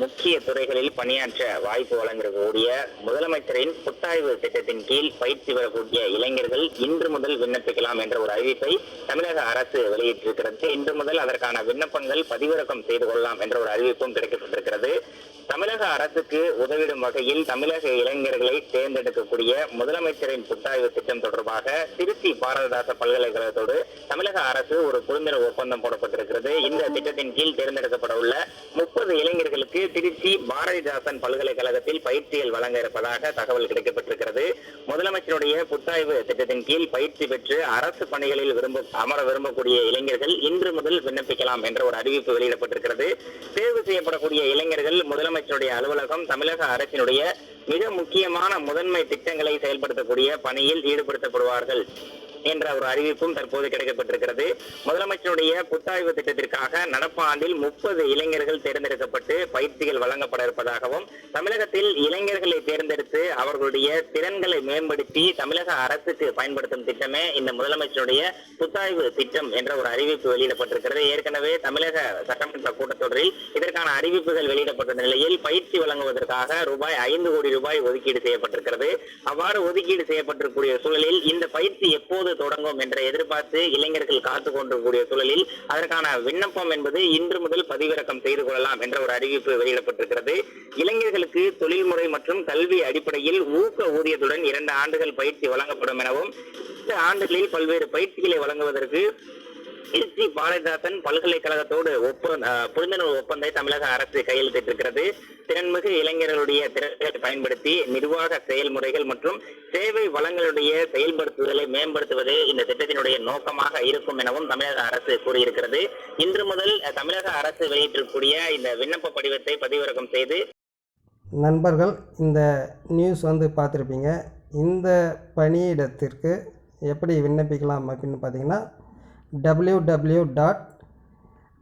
முக்கிய துறைகளில் பணியாற்ற வாய்ப்பு வழங்கக்கூடிய முதலமைச்சரின் புத்தாய்வு திட்டத்தின் கீழ் பயிற்சி பெறக்கூடிய இளைஞர்கள் இன்று முதல் விண்ணப்பிக்கலாம் என்ற ஒரு அறிவிப்பை தமிழக அரசு வெளியிட்டிருக்கிறது. இன்று முதல் அதற்கான விண்ணப்பங்கள் பதிவிறக்கம் செய்து கொள்ளலாம் என்ற ஒரு அறிவிப்பும் கிடைக்கப்பட்டிருக்கிறது. தமிழக தமிழக அரசுக்கு உதவிடும் வகையில் தமிழக இளைஞர்களை தேர்ந்தெடுக்கக்கூடிய முதலமைச்சரின் புத்தாய்வு திட்டம் தொடர்பாக திருச்சி பாரதிதாச பல்கலைக்கழகத்தோடு தமிழக அரசு ஒரு புரிந்துணர்வு ஒப்பந்தம் போடப்பட்டிருக்கிறது. இந்த திட்டத்தின் கீழ் தேர்ந்தெடுக்கப்பட உள்ள முப்பது இளைஞர்களுக்கு திருச்சி பாரதிதாசன் பல்கலைக்கழகத்தில் பயிற்சிகள் வழங்க இருப்பதாக தகவல் கிடைக்கப்பட்டிருக்கிறது. முதலமைச்சருடைய புத்தாய்வு திட்டத்தின் கீழ் பயிற்சி பெற்று அரசு பணிகளில் விரும்ப அமர விரும்பக்கூடிய இளைஞர்கள் இன்று முதல் விண்ணப்பிக்கலாம் என்ற ஒரு அறிவிப்பு வெளியிடப்பட்டிருக்கிறது. தேர்வு செய்யப்படக்கூடிய இளைஞர்கள் முதலமைச்சருடைய அலுவலகம் தமிழக அரசினுடைய மிக முக்கியமான முதன்மை திட்டங்களை செயல்படுத்தக்கூடிய பணியில் ஈடுபடுத்தப்படுவார்கள். என்ற ஒரு அறிவிப்பும் தற்போது கிடைக்கப்பட்டிருக்கிறது. முதலமைச்சருடைய புத்தாய்வு திட்டத்திற்காக நடப்பு ஆண்டில் முப்பது இளைஞர்கள் தேர்ந்தெடுக்கப்பட்டு பயிற்சிகள் வழங்கப்பட இருப்பதாகவும் தமிழகத்தில் இளைஞர்களை தேர்ந்தெடுத்து அவர்களுடைய திறன்களை மேம்படுத்தி தமிழக அரசுக்கு பயன்படுத்தும் திட்டமே இந்த முதலமைச்சருடைய புத்தாய்வு திட்டம் என்ற ஒரு அறிவிப்பு வெளியிடப்பட்டிருக்கிறது. ஏற்கனவே தமிழக சட்டமன்ற கூட்டத்தொடரில் இதற்கான அறிவிப்புகள் வெளியிடப்பட்ட நிலையில் பயிற்சி வழங்குவதற்காக ரூபாய் ஐந்து கோடி ரூபாய் ஒதுக்கீடு செய்யப்பட்டிருக்கிறது. அவ்வாறு ஒதுக்கீடு செய்யப்பட்டிருக்கூடிய சூழலில் இந்த பயிற்சி எப்போது தொடங்கும் என்ற எதிர்பார்த்து இளைஞர்கள் காத்து கொண்டிருக்கக்கூடிய சூழலில் அதற்கான விண்ணப்பம் என்பது இன்று முதல் பதிவிறக்கம் செய்து கொள்ளலாம் என்ற ஒரு அறிவிப்பு வெளியிடப்பட்டிருக்கிறது. இளைஞர்களுக்கு தொழில்முறை மற்றும் கல்வி அடிப்படையில் ஊக்க ஊதியத்துடன் இரண்டு ஆண்டுகள் பயிற்சி வழங்கப்படும் எனவும் இந்த ஆண்டுகளில் பல்வேறு பயிற்சிகளை வழங்குவதற்கு திருச்சி பாரதிதாசன் பல்கலைக்கழகத்தோடு ஒப்பந்த புரிந்துணர்வு ஒப்பந்தை தமிழக அரசு கையெழுத்திட்டிருக்கிறது. திறன்மிகு இளைஞர்களுடைய திறன்களை பயன்படுத்தி நிர்வாக செயல்முறைகள் மற்றும் சேவை வளங்களுடைய செயல்படுத்துதலை மேம்படுத்துவதே இந்த திட்டத்தினுடைய நோக்கமாக இருக்கும் எனவும் தமிழக அரசு கூறியிருக்கிறது. இன்று முதல் தமிழக அரசு வெளியிட்டிருக்கக்கூடிய இந்த விண்ணப்ப படிவத்தை பதிவிறக்கம் செய்து நண்பர்கள் இந்த நியூஸ் வந்து பார்த்துருப்பீங்க. இந்த பணியிடத்திற்கு எப்படி விண்ணப்பிக்கலாம் அப்படின்னு பார்த்தீங்கன்னா W W dot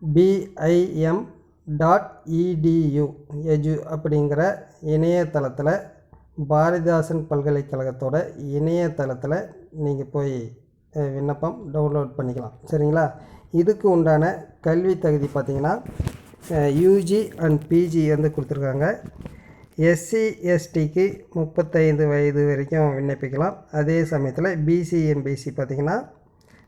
BIM dot EDU edu அப்படிங்கிற இணையதளத்தில் பாரதிதாசன் பல்கலைக்கழகத்தோட இணையதளத்தில் நீங்கள் போய் விண்ணப்பம் டவுன்லோட் பண்ணிக்கலாம். சரிங்களா? இதுக்கு உண்டான கல்வி தகுதி பார்த்தீங்கன்னா யூஜி அண்ட் பிஜி வந்து கொடுத்துருக்காங்க. எஸ்சி எஸ்டிக்கு முப்பத்தைந்து வயது வரைக்கும் விண்ணப்பிக்கலாம். அதே சமயத்தில் பிசி எம்பிசி பார்த்திங்கன்னா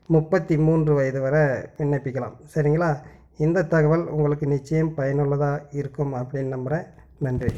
முப்பத்தி மூன்று வயது வரை விண்ணப்பிக்கலாம். சரிங்களா? இந்த தகவல் உங்களுக்கு நிச்சயம் பயனுள்ளதாக இருக்கும் அப்படின்னு நம்புகிறேன் நன்றி.